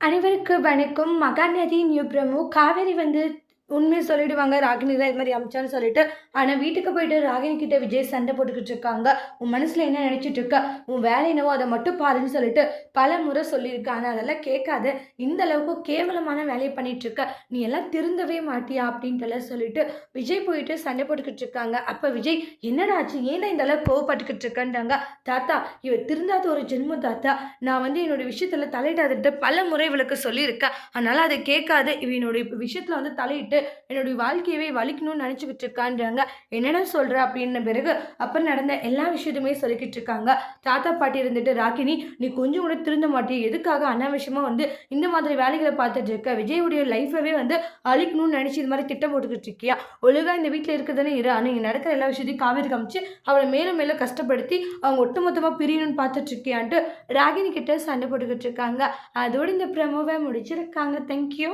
அனைவருக்கு வணக்கம். மகாநதி நியூ பிரமு காவேரி வந்து உண்மையை சொல்லிடுவாங்க. ராகினி தான் இது மாதிரி அமிச்சான்னு சொல்லிட்டு ஆனால் வீட்டுக்கு போயிட்டு ராகினி கிட்ட விஜய் சண்டை போட்டுக்கிட்டு இருக்காங்க. உன் மனசில் என்ன நினச்சிட்டு இருக்க? உன் வேலை என்னவோ அதை மட்டும் பாருன்னு சொல்லிட்டு பல முறை சொல்லியிருக்க. ஆனால் அதெல்லாம் கேட்காத இந்த அளவுக்கு கேவலமான வேலையை பண்ணிட்டு இருக்க. நீ எல்லாம் திருந்தவே மாட்டியா அப்படின்ட்டு எல்லாம் சொல்லிட்டு விஜய் போயிட்டு சண்டை போட்டுக்கிட்டு இருக்காங்க. அப்போ விஜய் என்னடா ஆச்சு? ஏன்டா இந்த அளவு கோவப்பட்டுக்கிட்டு இருக்கன்றாங்க தாத்தா இவ திருந்தாத ஒரு ஜென்ம தாத்தா. நான் வந்து என்னோட விஷயத்தில் தலையிடாதுட்டு பல முறை இவளுக்கு சொல்லியிருக்கேன். அதனால் அதை கேட்காது. இவ என்னுடைய விஷயத்தில் வந்து தலையிட்டு என்னுடைய வாழ்க்கையவே வலிக்கணும்னு நினச்சிக்கிட்டு இருக்கான்றாங்க. என்னடா சொல்கிற அப்படின்ன பிறகு அப்போ நடந்த எல்லா விஷயத்தையுமே சொல்லிக்கிட்டு இருக்காங்க. தாத்தா பாட்டி இருந்துட்டு ராகினி நீ கொஞ்சம் கூட திருந்த மாட்டிய. எதுக்காக அனாவசியமாக வந்து இந்த மாதிரி வேலைகளை பார்த்துட்டு இருக்க? விஜயுடைய லைஃபவே வந்து அழிக்கணும்னு நினச்சி இது மாதிரி திட்டம் போட்டுக்கிட்டு இருக்கியா? ஒழுங்காக இந்த வீட்டில் இருக்கிறதானே இரு. ஆனால் இங்கே நடக்கிற எல்லா விஷயத்தையும் காவேரி காமிச்சு அவளை மேலும் மேலும் கஷ்டப்படுத்தி அவங்க ஒட்டுமொத்தமாக பிரியணும்னு பார்த்துட்டு இருக்கியான்ட்டு ராகினி கிட்ட சண்டை போட்டுக்கிட்டு இருக்காங்க. அதோடு இந்த ப்ரமோவை முடிச்சிருக்காங்க. தேங்க்யூ